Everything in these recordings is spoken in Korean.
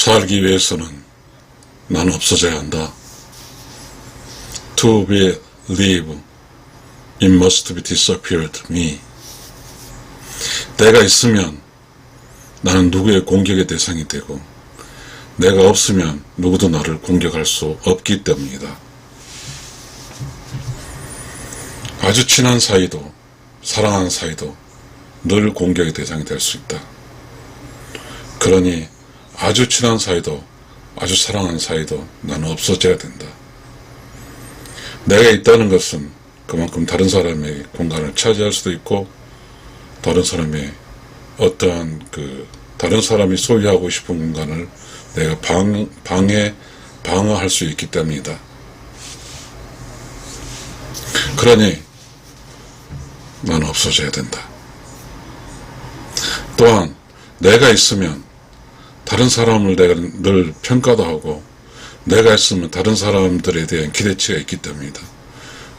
살기 위해서는 나는 없어져야 한다. To be live, it must be disappeared me. 내가 있으면 나는 누구의 공격의 대상이 되고, 내가 없으면 누구도 나를 공격할 수 없기 때문이다. 아주 친한 사이도, 사랑하는 사이도 늘 공격의 대상이 될 수 있다. 그러니 아주 친한 사이도, 아주 사랑하는 사이도 나는 없어져야 된다. 내가 있다는 것은 그만큼 다른 사람의 공간을 차지할 수도 있고, 다른 사람의 어떠한 그, 다른 사람이 소유하고 싶은 공간을 내가 방, 방해, 방어할 수 있기 때문이다. 그러니, 나는 없어져야 된다. 또한, 내가 있으면 다른 사람을 내가 늘 평가도 하고, 내가 있으면 다른 사람들에 대한 기대치가 있기 때문이다.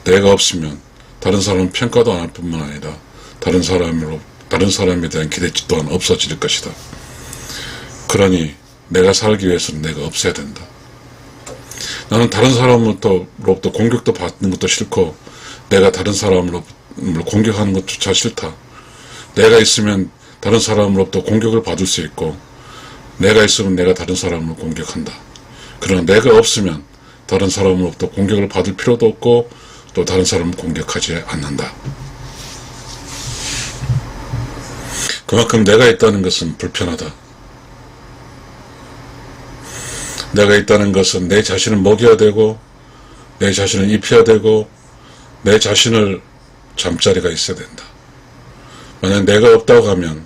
내가 없으면 다른 사람은 평가도 안 할 뿐만 아니라 다른 사람으로 다른 사람에 대한 기대치 또한 없어질 것이다. 그러니 내가 살기 위해서는 내가 없어야 된다. 나는 다른 사람으로부터 공격도 받는 것도 싫고 내가 다른 사람으로 공격하는 것조차 싫다. 내가 있으면 다른 사람으로부터 공격을 받을 수 있고 내가 있으면 내가 다른 사람을 공격한다. 그러나 내가 없으면 다른 사람으로부터 공격을 받을 필요도 없고 또 다른 사람을 공격하지 않는다. 그만큼 내가 있다는 것은 불편하다. 내가 있다는 것은 내 자신을 먹여야 되고, 내 자신을 입혀야 되고, 내 자신을 잠자리가 있어야 된다. 만약 내가 없다고 하면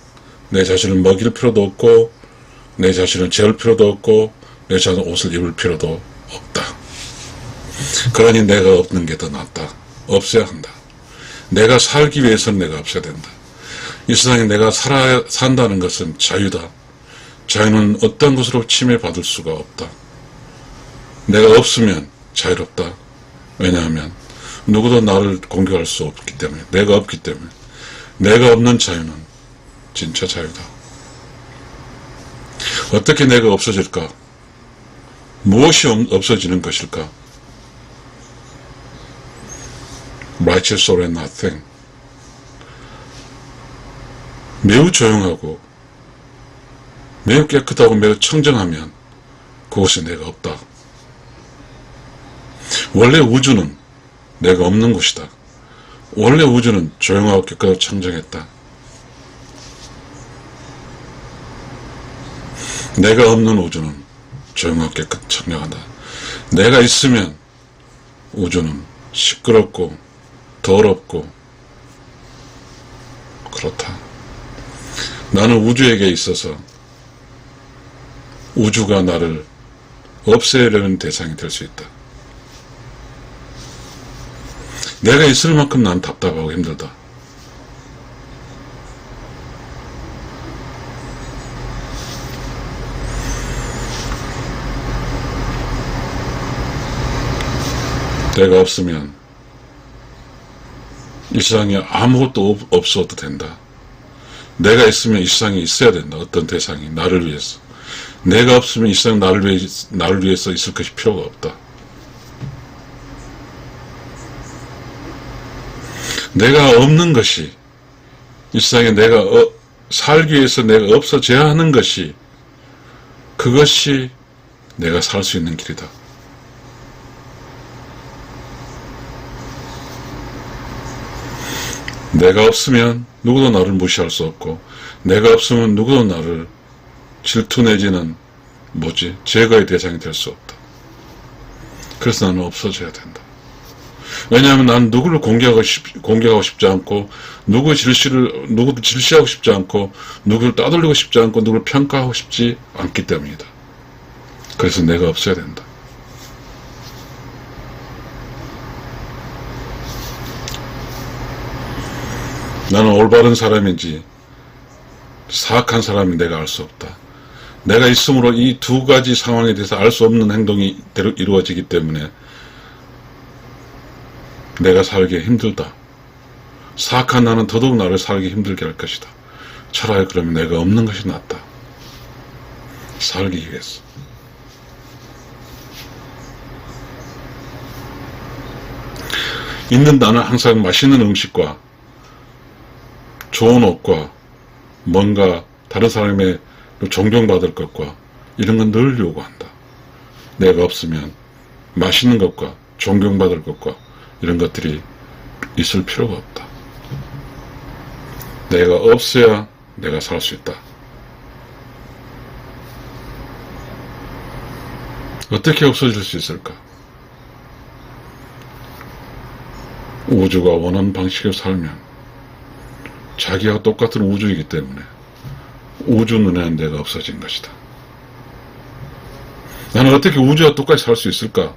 내 자신을 먹일 필요도 없고, 내 자신을 재울 필요도 없고, 내 자신 옷을 입을 필요도 없다. 그러니 내가 없는 게 더 낫다. 없어야 한다. 내가 살기 위해서는 내가 없어야 된다. 이 세상에 내가 살아, 산다는 것은 자유다. 자유는 어떤 것으로 침해받을 수가 없다. 내가 없으면 자유롭다. 왜냐하면 누구도 나를 공격할 수 없기 때문에 내가 없기 때문에 내가 없는 자유는 진짜 자유다. 어떻게 내가 없어질까? 무엇이 없어지는 것일까? righteous or nothing. 매우 조용하고 매우 깨끗하고 매우 청정하면 그곳에 내가 없다. 원래 우주는 내가 없는 곳이다. 원래 우주는 조용하고 깨끗하고 청정했다. 내가 없는 우주는 조용하고 깨끗 청정하다. 내가 있으면 우주는 시끄럽고 더럽고 그렇다. 나는 우주에게 있어서 우주가 나를 없애려는 대상이 될 수 있다. 내가 있을 만큼 난 답답하고 힘들다. 내가 없으면 이 세상에 아무것도 없, 없어도 된다. 내가 있으면 이 세상에 있어야 된다. 어떤 대상이 나를 위해서. 내가 없으면 이 세상 나를 위해 나를 위해서 있을 것이 필요가 없다. 내가 없는 것이 이 세상에 내가 어, 살기 위해서 내가 없어져야 하는 것이 그것이 내가 살 수 있는 길이다. 내가 없으면 누구도 나를 무시할 수 없고 내가 없으면 누구도 나를 질투 내지는 뭐지 제거의 대상이 될 수 없다. 그래서 나는 없어져야 된다. 왜냐하면 난 누구를 공격하고, 싶, 공격하고 싶지 않고 누구 질시를 누구를 질시하고 싶지 않고 누구를 따돌리고 싶지 않고 누구를 평가하고 싶지 않기 때문이다. 그래서 내가 없어야 된다. 나는 올바른 사람인지 사악한 사람이 내가 알 수 없다. 내가 있으므로 이 두 가지 상황에 대해서 알 수 없는 행동이 이루어지기 때문에 내가 살기 힘들다. 사악한 나는 더더욱 나를 살기 힘들게 할 것이다. 차라리 그러면 내가 없는 것이 낫다. 살기 위해서. 있는 나는 항상 맛있는 음식과 좋은 옷과 뭔가 다른 사람의 존경받을 것과 이런 건 늘 요구한다. 내가 없으면 맛있는 것과 존경받을 것과 이런 것들이 있을 필요가 없다. 내가 없어야 내가 살 수 있다. 어떻게 없어질 수 있을까? 우주가 원하는 방식으로 살면 자기와 똑같은 우주이기 때문에 우주 눈에는 내가 없어진 것이다. 나는 어떻게 우주와 똑같이 살 수 있을까?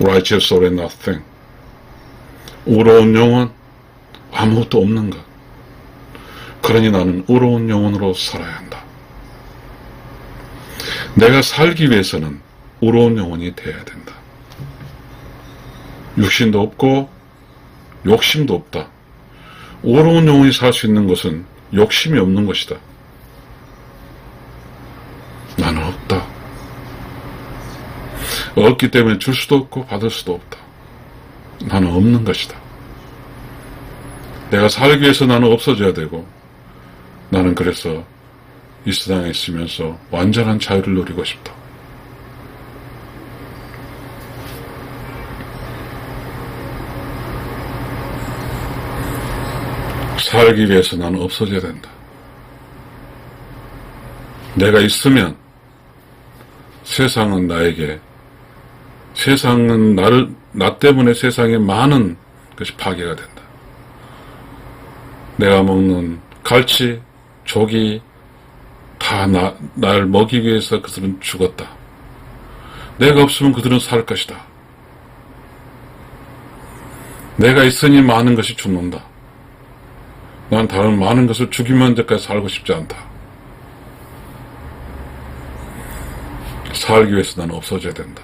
righteous and nothing. 의로운 영혼, 아무것도 없는 것. 그러니 나는 의로운 영혼으로 살아야 한다. 내가 살기 위해서는 의로운 영혼이 되어야 된다. 육신도 없고 욕심도 없다. 의로운 영혼이 살 수 있는 것은 욕심이 없는 것이다. 나는 없다. 없기 때문에 줄 수도 없고 받을 수도 없다. 나는 없는 것이다. 내가 살기 위해서 나는 없어져야 되고 나는 그래서 이 세상에 있으면서 완전한 자유를 누리고 싶다. 살기 위해서 나는 없어져야 된다. 내가 있으면 세상은 나에게 세상은 나를 나 때문에 세상에 많은 것이 파괴가 된다. 내가 먹는 갈치, 조기 다 나, 날 먹이기 위해서 그들은 죽었다. 내가 없으면 그들은 살 것이다. 내가 있으니 많은 것이 죽는다. 난 다른 많은 것을 죽이면 데까지 살고 싶지 않다. 살기 위해서 나는 없어져야 된다.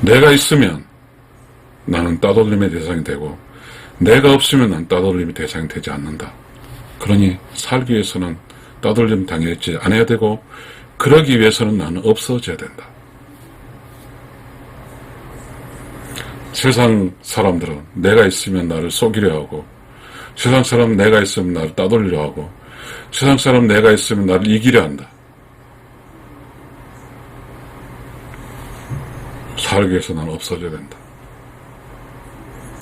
내가 있으면 나는 따돌림의 대상이 되고 내가 없으면 난 따돌림의 대상이 되지 않는다. 그러니 살기 위해서는 따돌림 당했지 않아야 되고 그러기 위해서는 나는 없어져야 된다. 세상 사람들은 내가 있으면 나를 속이려 하고 세상 사람 내가 있으면 나를 따돌리려 하고 세상 사람 내가 있으면 나를 이기려 한다. 살기 위해서 나는 없어져야 된다.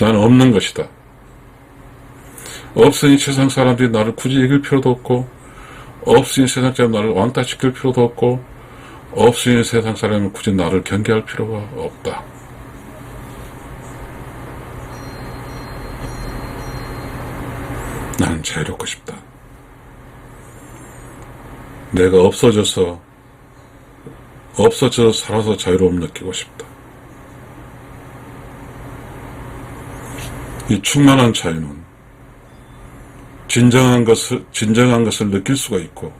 나는 없는 것이다. 없으니 세상 사람들이 나를 굳이 이길 필요도 없고, 없으니 세상 사람 나를 왕따시킬 필요도 없고, 없으니 세상 사람은 굳이 나를 경계할 필요가 없다. 나는 자유롭고 싶다. 내가 없어져서 없어져 살아서 자유로움 느끼고 싶다. 이 충만한 자유는 진정한 것을 진정한 것을 느낄 수가 있고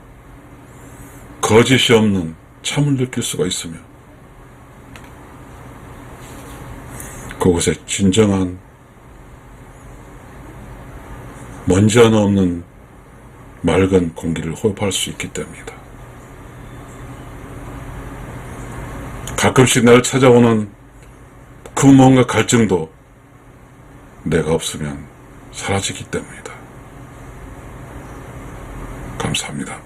거짓이 없는 참을 느낄 수가 있으며 그곳에 진정한 먼지 하나 없는 맑은 공기를 호흡할 수 있기 때문이다. 가끔씩 나를 찾아오는 그 뭔가 갈증도 내가 없으면 사라지기 때문이다. 감사합니다.